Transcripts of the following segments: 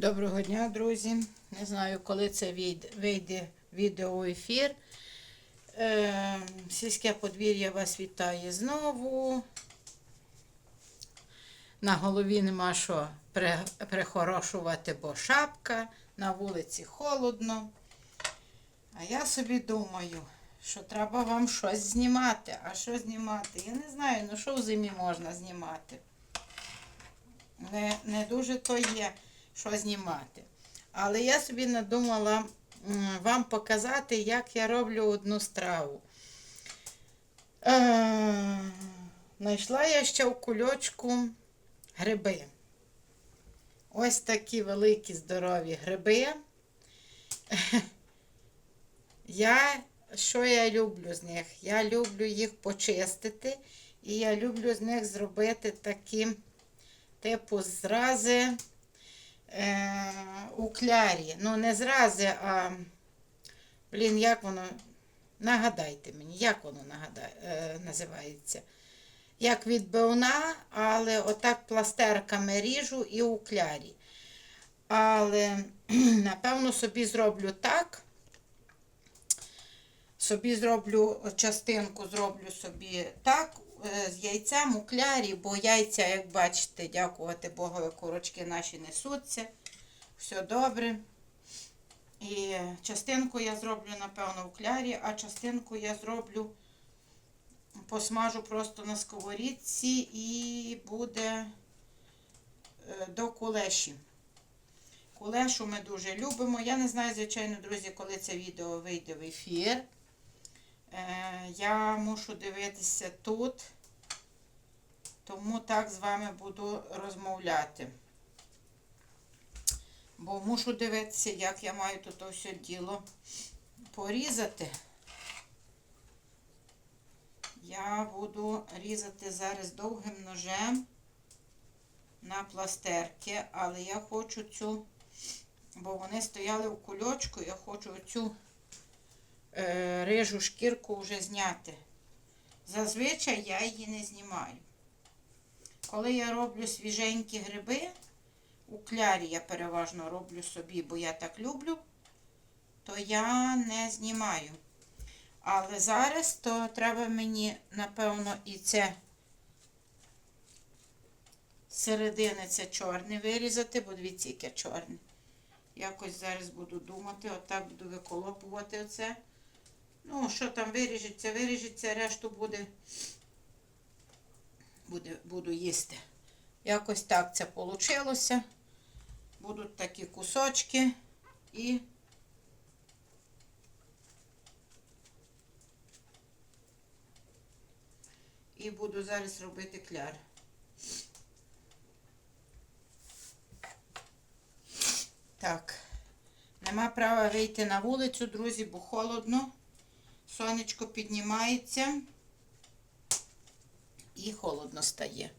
Доброго дня, друзі. Не знаю, коли це вийде, вийде відеоефір. Е, сільське подвір'я вас вітає знову. На голові нема що прихорошувати, бо шапка, на вулиці холодно. А я собі думаю, що треба вам щось знімати. А що знімати? Я не знаю, ну що в зимі можна знімати. Не, не дуже то є, що знімати. Але я собі надумала вам показати, як я роблю одну страву. Е, Знайшла я ще в кульочку гриби. Ось такі великі здорові гриби. Я, що я люблю з них? Я люблю їх почистити, і я люблю з них зробити такі, типу, зрази е, у клярі. Ну, не зрази, а, блін, як воно, нагадайте мені, як воно нагадає, е, називається. Як відбивна, але отак пластерками ріжу і у клярі. Але, напевно, собі зроблю так. Собі зроблю частинку, зроблю собі так, з яйцем у клярі, бо яйця, як бачите, дякувати Богові, курочки наші несуться. Все добре. І частинку я зроблю, напевно, у клярі, а частинку я зроблю, посмажу просто на сковорідці і буде е, до кулеші. Кулешу ми дуже любимо. Я не знаю, звичайно, друзі, коли це відео вийде в ефір. Е, Я мушу дивитися тут, тому так з вами буду розмовляти. Бо мушу дивитися, як я маю тут все діло порізати. Я буду різати зараз довгим ножем на пластерки, але я хочу цю, бо вони стояли в кульочку, я хочу цю рижу шкірку вже зняти. Зазвичай я її не знімаю. Коли я роблю свіженькі гриби, у клярі я переважно роблю собі, бо я так люблю, то я не знімаю. Але зараз то треба мені, напевно, і це середини це чорне вирізати, бо дивіться, яке чорне. Якось зараз буду думати, отак буду виколопувати оце. Ну, що там виріжеться, виріжеться, решту буде, буде, буду їсти. Якось так це вийшло. Будуть такі кусочки і і буду зараз робити кляр. Так, нема права вийти на вулицю, друзі, бо холодно. Сонечко піднімається і холодно стає.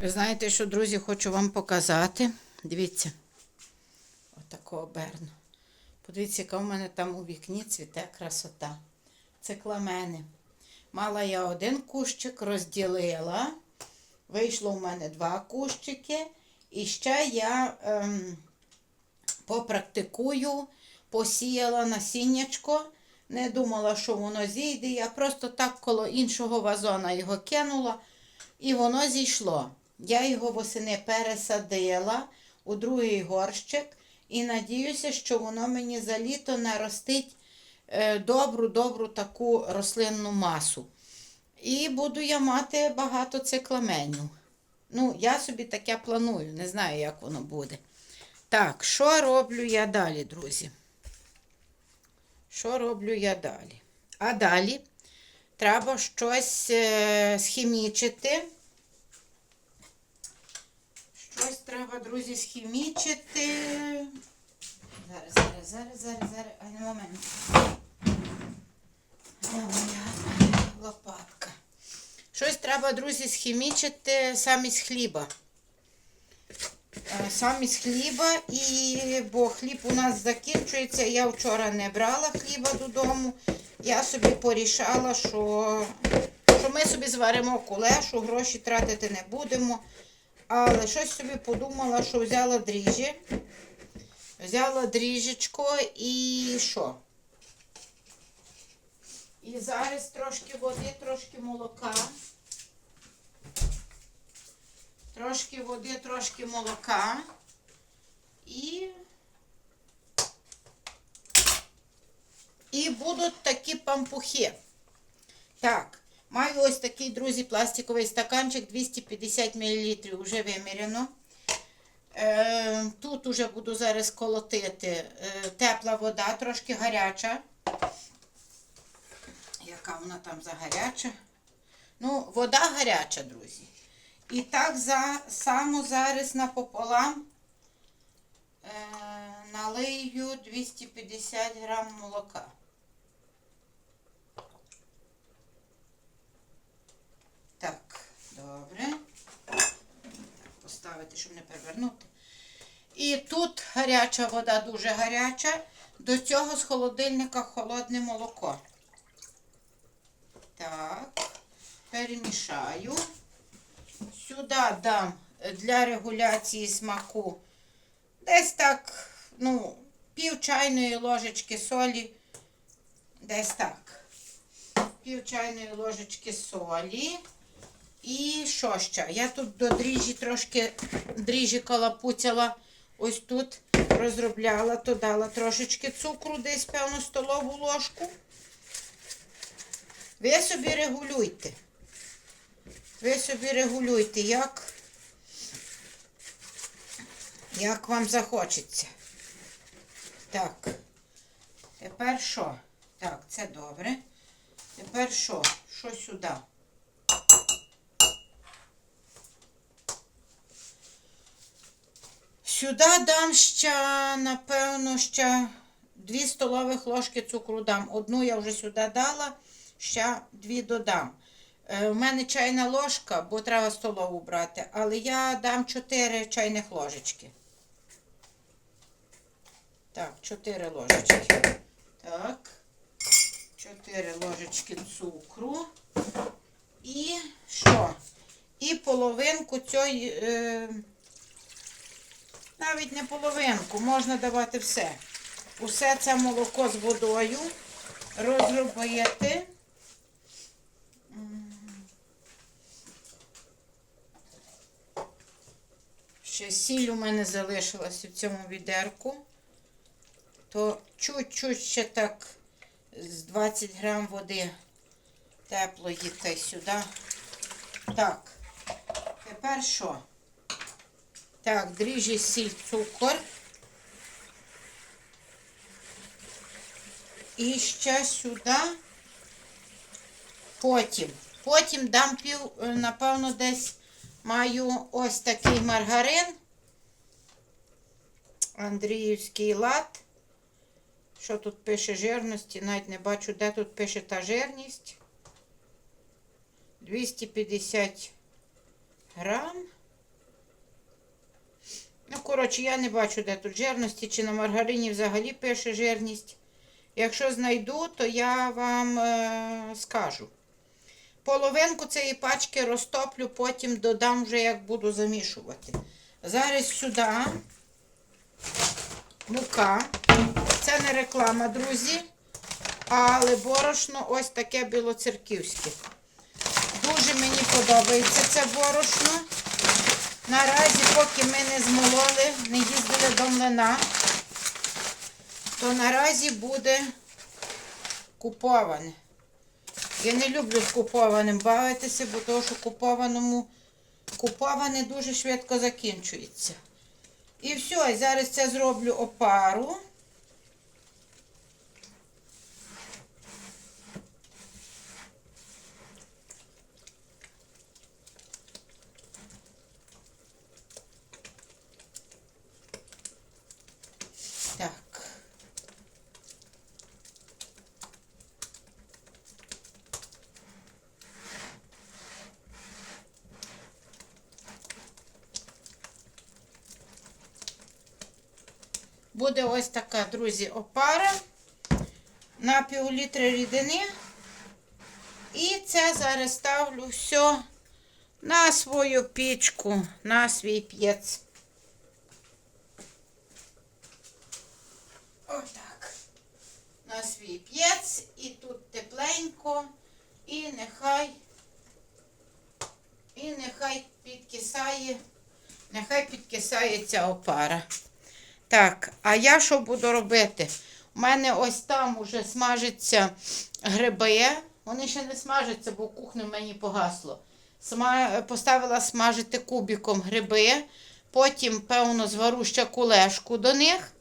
Ви знаєте, що, друзі, хочу вам показати. Дивіться, отако оберну. Подивіться, яка в мене там у вікні цвіте красота. Це кламени. Мала я один кущик, розділила. Вийшло в мене два кущики. І ще я ем, попрактикую, посіяла насіннячко. Не думала, що воно зійде. Я просто так коло іншого вазона його кинула, і воно зійшло. Я його восени пересадила у другий горщик і надіюся, що воно мені за літо наростить е, добру-добру таку рослинну масу. І буду я мати багато цикламенів. Ну, я собі таке планую, не знаю, як воно буде. Так, що роблю я далі, друзі? Що роблю я далі? А далі треба щось е, схімічити. Щось треба, друзі, схімічити. Зараз, зараз, зараз, зараз, зараз. Ай, на момент. Лопатка? Щось треба, друзі, схімічити самі з хліба. Е, Самі з хліба, і, бо хліб у нас закінчується. Я вчора не брала хліба додому. Я собі порішала, що, що ми собі зваримо кулешу, гроші тратити не будемо. Але щось собі подумала, що взяла дріжджі Взяла дріжечко і що? І зараз трошки води, трошки молока. Трошки води, трошки молока. І. І будуть такі пампухи. Так, маю ось такий, друзі, пластиковий стаканчик 250 мл, вже виміряно. Е, тут уже буду зараз колотити е, тепла вода, трошки гаряча. Яка вона там за гаряча? Ну, вода гаряча, друзі. І так за, само зараз напополам е, налию 250 грам молока. Так, добре. Так, поставити, щоб не перевернути. І тут гаряча вода, дуже гаряча. До цього з холодильника холодне молоко. Так, перемішаю. Сюди дам для регуляції смаку десь так, ну, пів чайної ложечки солі. Десь так. Пів чайної ложечки солі. І що ще? Я тут до дріжджі трошки дріжджі калапуцяла. Ось тут розробляла, то дала трошечки цукру, десь, певно, столову ложку. Ви собі регулюйте. Ви собі регулюйте, як, як вам захочеться. Так. Тепер що? Так, це добре. Тепер що? Що сюди? Сюди дам ще, напевно, ще 2 столових ложки цукру дам. Одну я вже сюди дала, ще дві додам. Е, У мене чайна ложка, бо треба столову брати, але я дам 4 чайних ложечки. Так, 4 ложечки. Так. 4 ложечки цукру. І що? І половинку цієї. Е, навіть не половинку, можна давати все. Усе це молоко з водою розробити. Ще сіль у мене залишилась в цьому відерку. То чуть-чуть ще так з 20 грам води теплої та сюди. Так, тепер що? Так, дріжджі, сіль, цукор. І ще сюди. Потім. Потім дам пів, е, напевно, десь маю ось такий маргарин. Андріївський лад. Що тут пише жирності? Навіть не бачу, де тут пише та жирність. 250 грам. Ну, коротше, я не бачу, де тут жирності, чи на маргарині взагалі пише жирність. Якщо знайду, то я вам е, скажу. Половинку цієї пачки розтоплю, потім додам вже, як буду замішувати. Зараз сюди мука. Це не реклама, друзі. Але борошно ось таке білоцерківське. Дуже мені подобається це борошно. Наразі, поки ми не змололи, не їздили до млина, то наразі буде куповане. Я не люблю з купованим бавитися, бо того, що купованому куповане дуже швидко закінчується. І все, зараз це зроблю опару. друзі, опара на півлітри рідини. І це зараз ставлю все на свою пічку, на свій п'єць. Отак. На свій п'єць і тут тепленько, і нехай, і нехай підкисає, нехай підкисає ця опара. Так, а я що буду робити? У мене ось там уже смажаться гриби. Вони ще не смажаться, бо кухня в мені погасло. Сма... Поставила смажити кубиком гриби. Потім, певно, звару ще кулешку до них.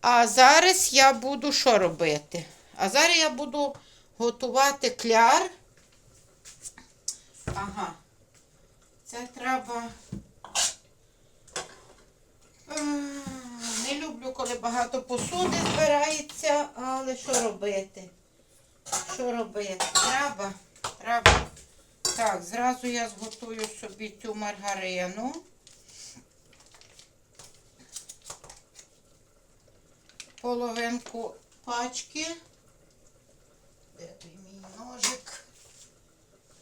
А зараз я буду що робити? А зараз я буду готувати кляр. Ага. Це треба. Не люблю, коли багато посуди збирається, але що робити? Що робити? Треба, треба. Так, зразу я зготую собі цю маргарину. Половинку пачки. Де той мій ножик?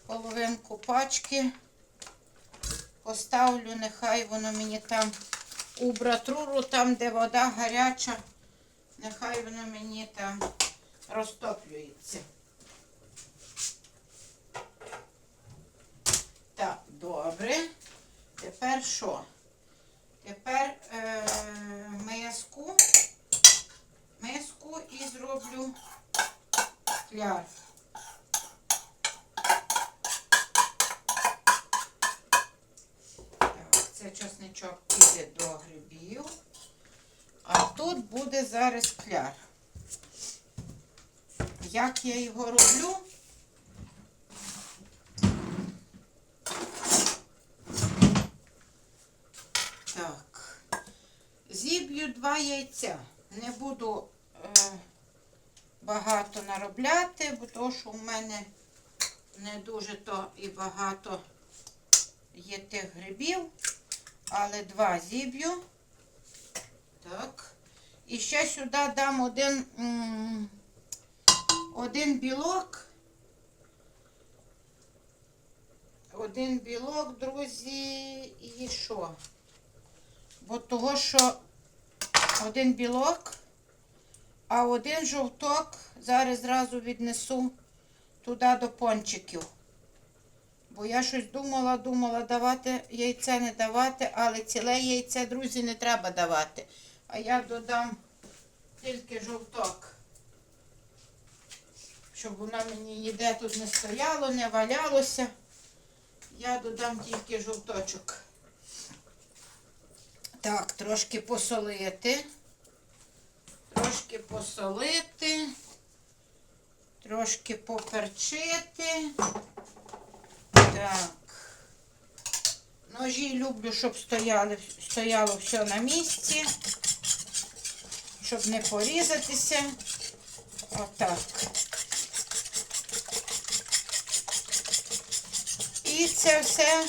Половинку пачки. Поставлю, нехай воно мені там у братруру, там, де вода гаряча, нехай воно мені там розтоплюється. Так, добре. Тепер що? Тепер е, миску, миску і зроблю кляр. Так, це часничок піде до грибів. А тут буде зараз кляр. Як я його роблю? Так. Зіб'ю два яйця. Не буду е, багато наробляти, бо що в мене не дуже то і багато є тих грибів, але два зіб'ю. Так. І ще сюди дам один, один білок. Один білок, друзі, і що? Бо того, що один білок, а один жовток зараз зразу віднесу туди до пончиків. Бо я щось думала, думала давати яйце, не давати, але ціле яйце, друзі, не треба давати. А я додам тільки жовток. Щоб воно мені ніде тут не стояло, не валялося. Я додам тільки жовточок. Так, трошки посолити. Трошки посолити. Трошки поперчити. Так. Ножі люблю, щоб стояли, стояло все на місці. Щоб не порізатися. Отак. І це все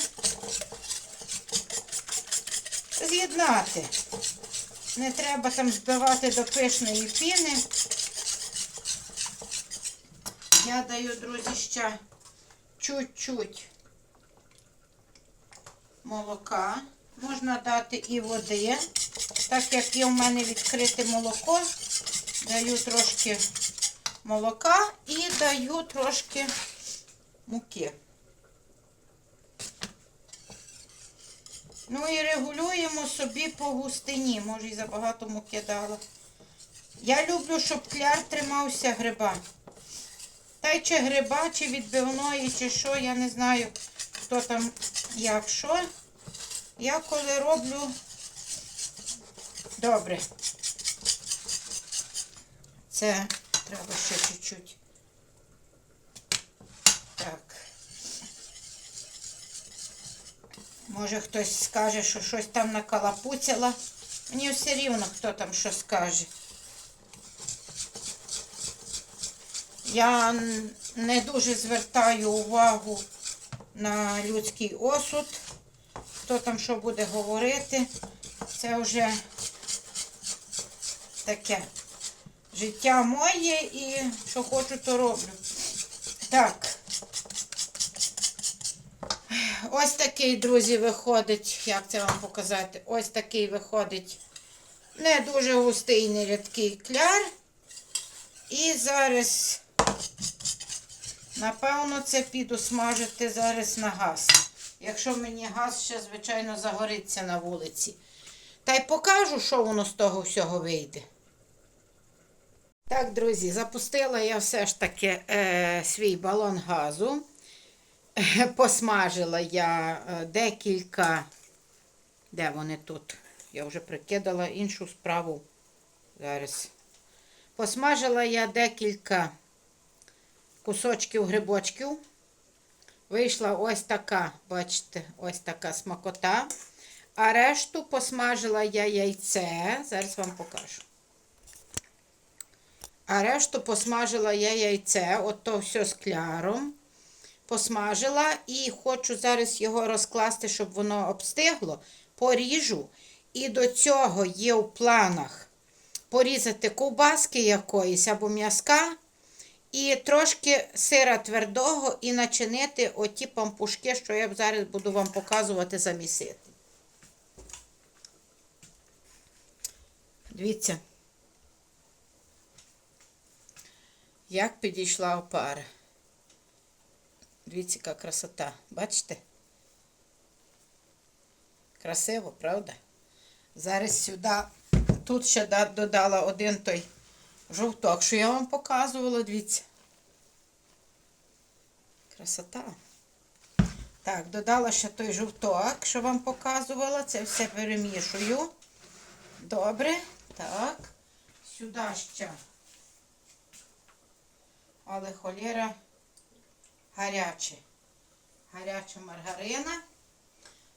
з'єднати. Не треба там збивати до пишної піни. Я даю, друзі, ще чуть-чуть молока. Можна дати і води. Так як є в мене відкрите молоко, даю трошки молока і даю трошки муки. Ну і регулюємо собі по густині. Може і забагато муки дала. Я люблю, щоб кляр тримався гриба. Та й чи гриба, чи відбивної, чи що, я не знаю, хто там як що. Я коли роблю добре. Це треба ще чуть-чуть. Так. Може хтось скаже, що щось там накалапуцяла. Мені все рівно, хто там що скаже. Я не дуже звертаю увагу на людський осуд. Хто там що буде говорити. Це вже таке життя моє і що хочу, то роблю. Так. Ось такий, друзі, виходить, як це вам показати? Ось такий виходить не дуже густий, не рідкий кляр. І зараз, напевно, це піду смажити зараз на газ. Якщо мені газ ще, звичайно, загориться на вулиці. Та й покажу, що воно з того всього вийде. Так, друзі, запустила я все ж таки е, свій балон газу. Посмажила я е, декілька. Де вони тут? Я вже прикидала іншу справу. Зараз. Посмажила я декілька кусочків грибочків. Вийшла ось така, бачите, ось така смакота. А решту посмажила я яйце. Зараз вам покажу. А решту посмажила я яйце, ото все з кляром. Посмажила і хочу зараз його розкласти, щоб воно обстигло. Поріжу. І до цього є в планах порізати ковбаски якоїсь або м'язка. І трошки сира твердого і начинити оті пампушки, що я зараз буду вам показувати замісити. Дивіться, як підійшла опара. Дивіться, яка красота. Бачите? Красиво, правда? Зараз сюди, тут ще додала один той жовток, що я вам показувала, дивіться. Красота. Так, додала ще той жовток, що вам показувала. Це все перемішую. Добре. Так. Сюди ще. Але холєра гаряче. Гаряча маргарина.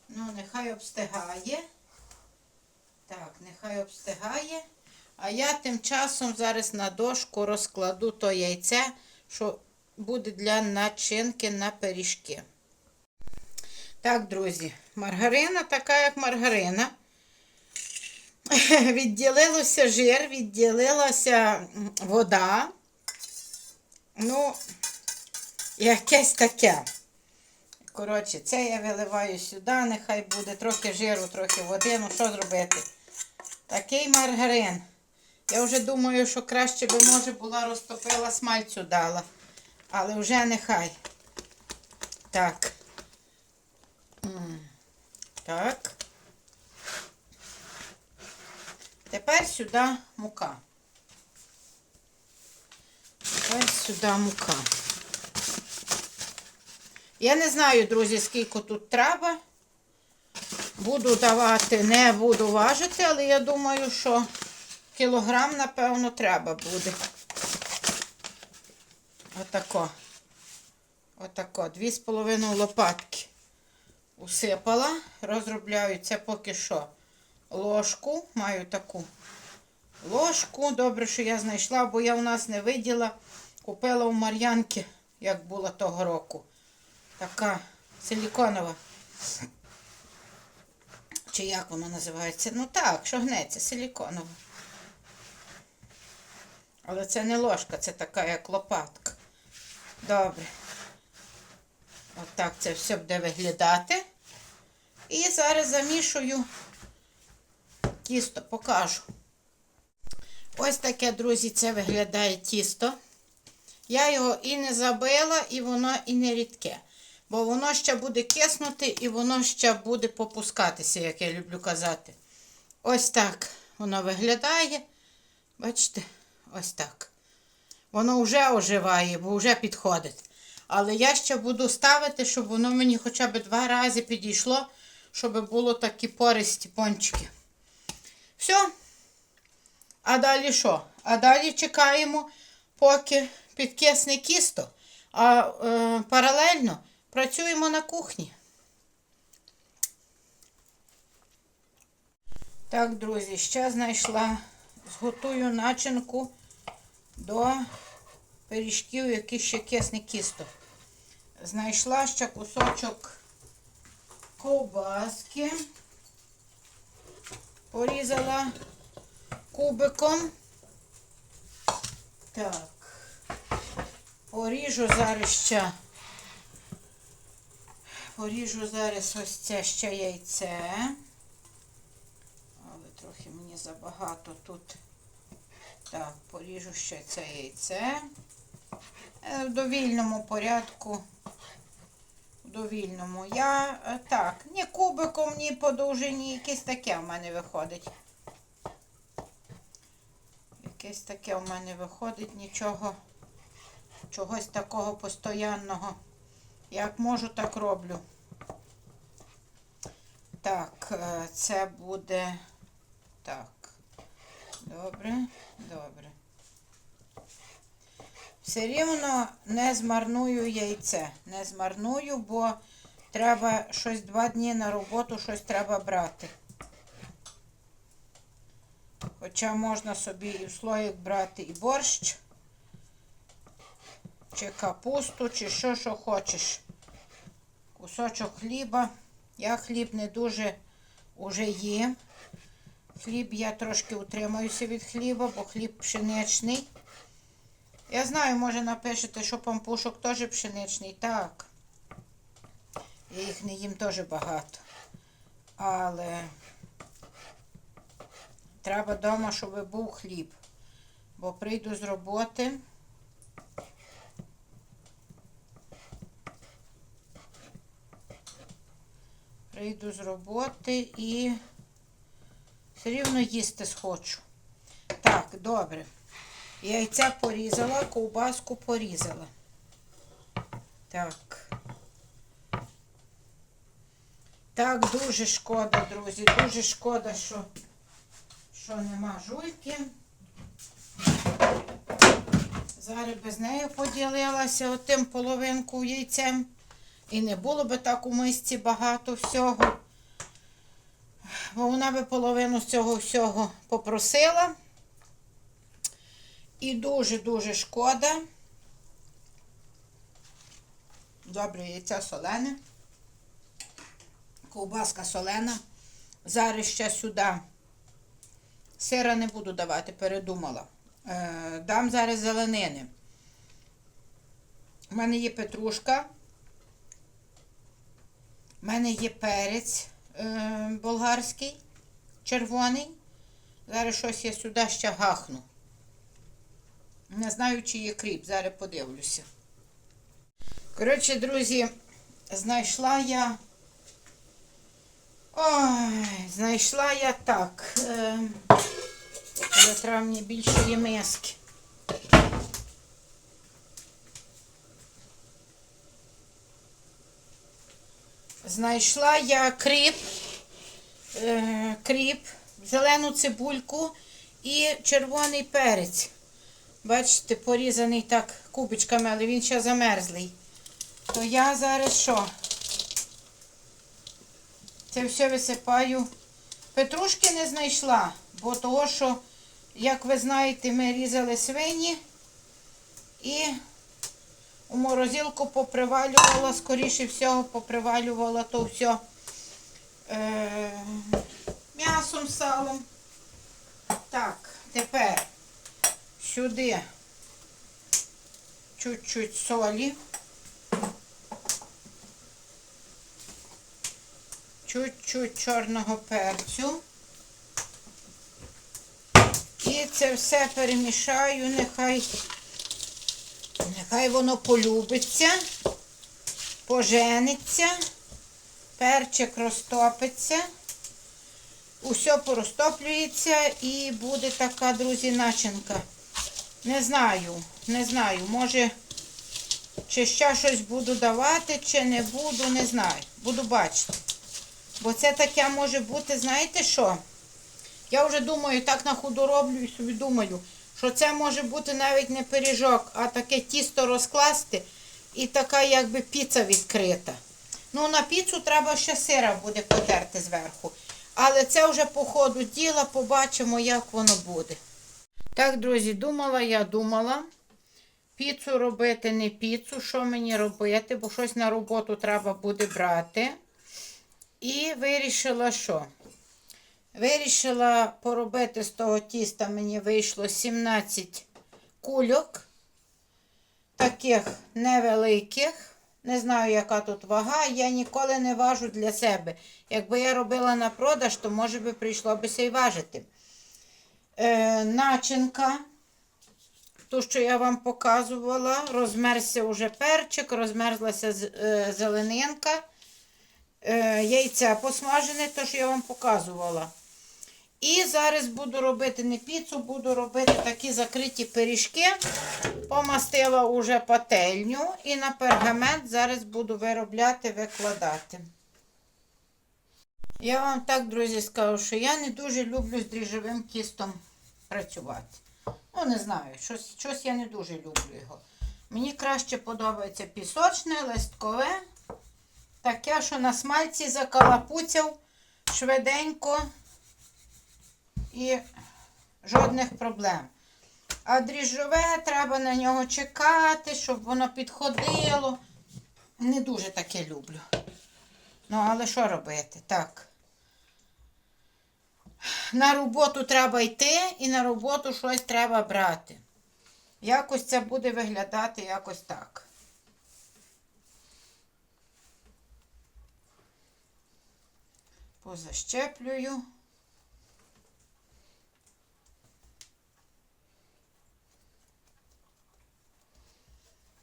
Ну, нехай обстигає. Так, нехай обстигає. А я тим часом зараз на дошку розкладу то яйце, що буде для начинки на пиріжки. Так, друзі, маргарина така, як маргарина. Відділилося жир, відділилася вода. Ну, якесь таке. Коротше, це я виливаю сюди, нехай буде трохи жиру, трохи води. Ну що зробити? Такий маргарин. Я вже думаю, що краще би, може, була розтопила смальцю дала. Але вже нехай. Так. Так. Тепер сюди мука. Тепер сюди мука. Я не знаю, друзі, скільки тут треба. Буду давати, не буду важити, але я думаю, що кілограм, напевно, треба буде. Отако. Отако. Дві з половиною лопатки усипала. Розробляю це поки що ложку. Маю таку ложку. Добре, що я знайшла, бо я у нас не виділа. Купила у Мар'янки, як була того року. Така силіконова. Чи як воно називається? Ну так, що гнеться, силіконова. Але це не ложка, це така як лопатка. Добре. Отак це все буде виглядати. І зараз замішую тісто, покажу. Ось таке, друзі, це виглядає тісто. Я його і не забила, і воно і не рідке. Бо воно ще буде киснути і воно ще буде попускатися, як я люблю казати. Ось так воно виглядає. Бачите, ось так. Воно вже оживає, бо вже підходить. Але я ще буду ставити, щоб воно мені хоча б два рази підійшло, щоб було такі пористі пончики. Все. А далі що? А далі чекаємо, поки підкисне кісто. А е, паралельно працюємо на кухні. Так, друзі, ще знайшла, зготую начинку до пиріжків, які ще кисне кісто. Знайшла ще кусочок ковбаски. Порізала кубиком. Так. Поріжу зараз ще. Поріжу зараз ось це ще яйце. Але трохи мені забагато тут Так, поріжу ще це яйце. Е, В довільному порядку. В довільному. Я е, так, ні кубиком, ні по якесь таке в мене виходить. Якесь таке в мене виходить, нічого, чогось такого постоянного. Як можу, так роблю. Так, е, це буде так. Добре, добре. Все рівно не змарную яйце. Не змарную, бо треба щось два дні на роботу, щось треба брати. Хоча можна собі і в слоїк брати і борщ, чи капусту, чи що, що хочеш. Кусочок хліба. Я хліб не дуже уже їм. Хліб я трошки утримаюся від хліба, бо хліб пшеничний. Я знаю, може напишете, що пампушок теж пшеничний. Так. Я їх не їм теж багато. Але треба вдома, щоб був хліб. Бо прийду з роботи. Прийду з роботи і все рівно їсти схочу. Так, добре. Яйця порізала, ковбаску порізала. Так. Так, дуже шкода, друзі. Дуже шкода, що, що нема жуйки. Зараз без неї поділилася отим половинку яйцем. І не було би так у мисці багато всього. Бо вона би половину з цього всього попросила. І дуже-дуже шкода. Добре, яйця солене. Ковбаска солена. Зараз ще сюди. Сира не буду давати, передумала. Е, дам зараз зеленини. У мене є петрушка. У мене є перець болгарський, червоний. Зараз щось я сюди ще гахну. Не знаю, чи є кріп, зараз подивлюся. Коротше, друзі, знайшла я. Ой, знайшла я так. Е, треба мені більше миски. Знайшла я кріп, е, кріп, зелену цибульку і червоний перець. Бачите, порізаний так кубочками, але він ще замерзлий. То я зараз що? Це все висипаю. Петрушки не знайшла, бо того, що, як ви знаєте, ми різали свині і у морозилку попривалювала, скоріше всього, попривалювала то все е, м'ясом, салом. Так, тепер сюди чуть-чуть солі. Чуть-чуть чорного перцю. І це все перемішаю, нехай, нехай воно полюбиться, пожениться, перчик розтопиться, усе порозтоплюється і буде така, друзі, начинка. Не знаю, не знаю, може, чи ще щось буду давати, чи не буду, не знаю. Буду бачити. Бо це таке може бути, знаєте що? Я вже думаю, так на ходу роблю і собі думаю, що це може бути навіть не пиріжок, а таке тісто розкласти і така якби піца відкрита. Ну, на піцу треба ще сира буде потерти зверху. Але це вже по ходу діла, побачимо, як воно буде. Так, друзі, думала, я думала. Піцу робити, не піцу, що мені робити, бо щось на роботу треба буде брати. І вирішила, що? Вирішила поробити з того тіста, мені вийшло 17 кульок, таких невеликих. Не знаю, яка тут вага, я ніколи не важу для себе. Якби я робила на продаж, то може би прийшло би й важити. Е, начинка ту, що я вам показувала. Розмерзся уже перчик, розмерзлася е, зеленинка. Е, яйця посмажене, то що я вам показувала. І зараз буду робити не піцу, буду робити такі закриті пиріжки. Помастила уже пательню і на пергамент зараз буду виробляти, викладати. Я вам так, друзі, скажу, що я не дуже люблю з дріжджовим тістом працювати. Ну, не знаю, щось, щось я не дуже люблю його. Мені краще подобається пісочне, листкове. Таке, що на смальці закалапуцяв швиденько і жодних проблем. А дріжджове треба на нього чекати, щоб воно підходило. Не дуже таке люблю. Ну, але що робити? Так. На роботу треба йти і на роботу щось треба брати. Якось це буде виглядати якось так. Позащеплюю.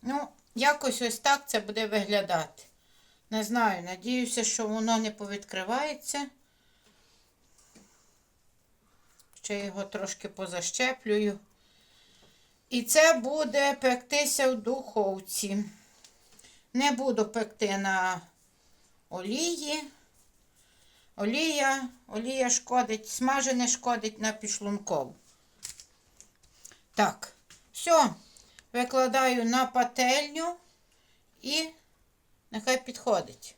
Ну, якось ось так це буде виглядати. Не знаю, надіюся, що воно не повідкривається. Ще його трошки позащеплюю. І це буде пектися в духовці. Не буду пекти на олії. Олія, олія шкодить, смажене шкодить на підшлункову. Так, все. Викладаю на пательню і нехай підходить.